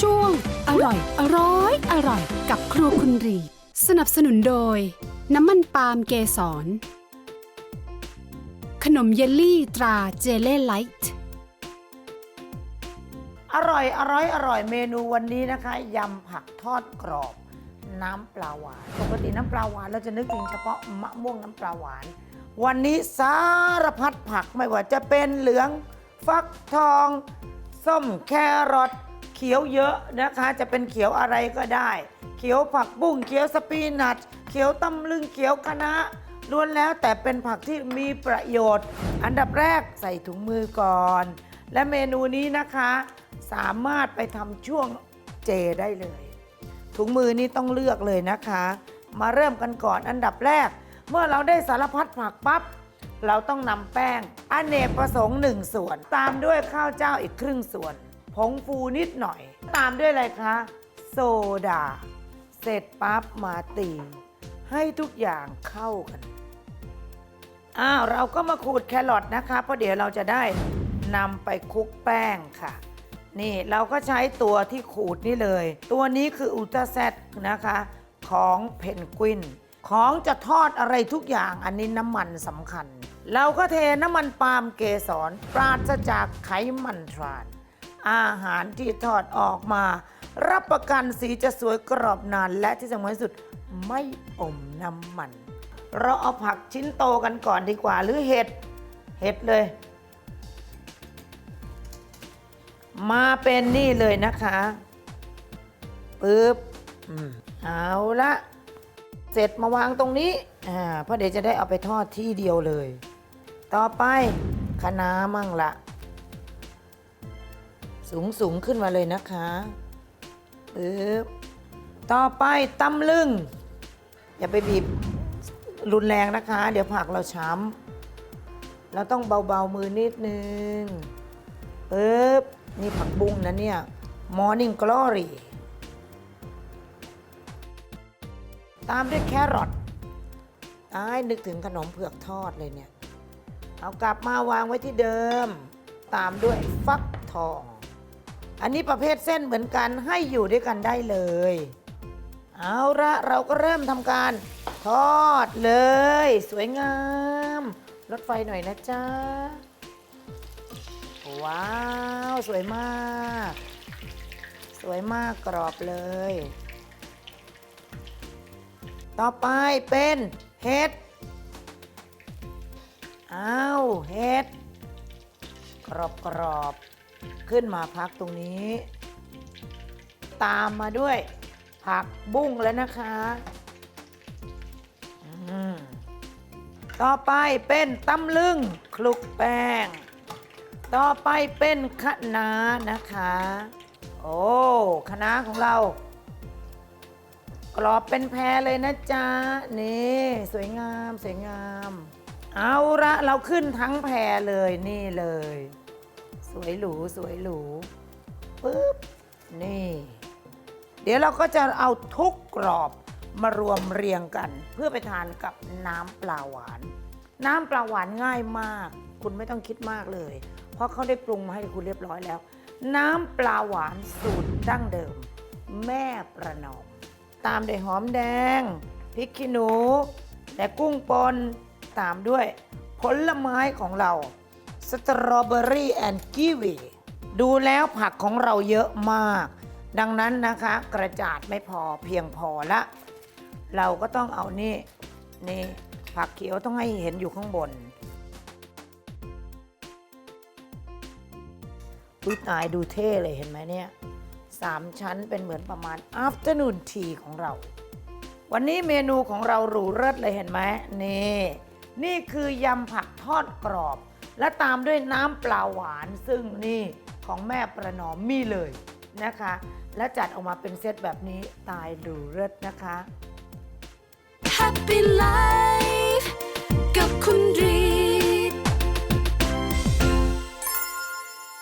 ช่วง อร่อย อร่อย อร่อย กับครัวคุณรี สนับสนุนโดย น้ำมันปาล์มเกสร ขนมเยลลี่ตราเจเล่ไลท์ อร่อยอร่อยอร่อยเมนูวันนี้นะคะยำผักทอดกรอบ น้ำปลาหวานปกติน้ำปลาหวานเราจะนึกถึงเฉพาะมะม่วงน้ำปลาหวาน วันนี้สารพัดผักไม่ว่าจะเป็นเหลือง ฟักทอง ส้มแครอท ขียวเยอะนะคะ จะเป็นเขียวอะไรก็ได้ เขียวผักบุ้งเขียวสปีนัทเขียวตำลึงเขียวคะน้าล้วนแล้วแต่เป็นผักที่มีประโยชน์ อันดับแรกใส่ถุงมือก่อน และเมนูนี้นะคะ สามารถไปทำช่วงเจได้เลย ถุงมือนี้ต้องเลือกเลยนะคะ มาเริ่มกันก่อนอันดับแรก เมื่อเราได้สารพัดผักปั๊บเราต้องนำแป้งอเนกประสงค์หนึ่งส่วน ตามด้วยข้าวเจ้าอีกครึ่งส่วน ผงฟูนิดหน่อย ตามด้วยอะไรคะ โซดา เสร็จปั๊บมาตี ให้ทุกอย่างเข้ากันอ้าวเราก็มาขูดแครอทนะคะเพราะเดี๋ยวเราจะได้นำไปคลุกแป้งค่ะ นี่เราก็ใช้ตัวที่ขูดนี่เลย ตัวนี้คืออุลตราแซดนะคะ ของเพนกวิน ของจะทอดอะไรทุกอย่างอันนี้น้ำมันสำคัญ เราก็เทน้ำมันปาล์มเกสรปราศจากไขมันทราน อาหารที่ทอดออกมา รับประกันสีจะสวยกรอบนานและที่สำคัญที่สุดไม่อมน้ำมัน เราเอาผักชิ้นโตกันก่อนดีกว่าหรือเห็ด เห็ดเลย มาเป็นนี่เลยนะคะปึ๊บอเอาละเสร็จมาวางตรงนี้อ่าเพราะเดี๋ยวจะได้เอาไปทอดที่เดียวเลย ต่อไปคะน้ามั่งละ สูงสูงขึ้นมาเลยนะคะปึ๊บต่อไปตำลึง อย่าไปบีบรุนแรงนะคะ เดี๋ยวผักเราช้ำเราต้องเบาๆมือนิดนึงปึ๊บนี่ผักบุ้งนะเนี่ย Morning Glory ตามด้วยแครอทตายนึกถึงขนมเผือกทอดเลยเนี่ย เอากลับมาวางไว้ที่เดิม ตามด้วยฟักทอง อันนี้ประเภทเส้นเหมือนกันให้อยู่ด้วยกันได้เลย เอาละเราก็เริ่มทำการทอดเลย สวยงามลดไฟหน่อยนะจ๊ะ ว้าว สวยมาก สวยมากกรอบเลย ต่อไปเป็นเห็ดอ้าวเห็ดกรอบกรอบ ขึ้นมาพักตรงนี้ ตามมาด้วย ผักบุ้งแล้วนะคะต่อไปเป็นตำลึงคลุกแป้ง ต่อไปเป็นคะน้านะคะ โอ้คะน้าของเรา กรอบเป็นแพรเลยนะจ๊ะ นี่ สวยงามสวยงาม เอาละเราขึ้นทั้งแพรเลยนี่เลย สวยหรูสวยหรูปึ๊บนี่ เดี๋ยวเราก็จะเอาทุกกรอบมารวมเรียงกัน เพื่อไปทานกับน้ำปลาหวาน น้ำปลาหวานง่ายมาก คุณไม่ต้องคิดมากเลย เพราะเขาได้ปรุงมาให้คุณเรียบร้อยแล้ว น้ำปลาหวานสูตรดั้งเดิม แม่ประนอมตามด้วยหอมแดงพริกขี้หนูและกุ้งปนตามด้วยผลไม้ของเรา สตรอเบอรี่แอนด์กีวีดูแล้วผักของเราเยอะมาก ดังนั้นนะคะ กระจาดไม่พอเพียงพอละ เราก็ต้องเอานี่นี่ผักเขียวต้องให้เห็นอยู่ข้างบนอุ้ยตายดูเท่เลยเห็นไหมเนี่ยสามชั้นเป็นเหมือนประมาณ afternoon tea ของเรา วันนี้เมนูของเราหรูเลิศเลยเห็นไหมนี่ นี่คือยำผักทอดกรอบ และตามด้วยน้ำปลาหวานซึ่งนี่ของแม่ประนอมมีเลยนะคะ และจัดออกมาเป็นเซตแบบนี้ตายดูเลิศนะคะ Happy Life กับคุณรี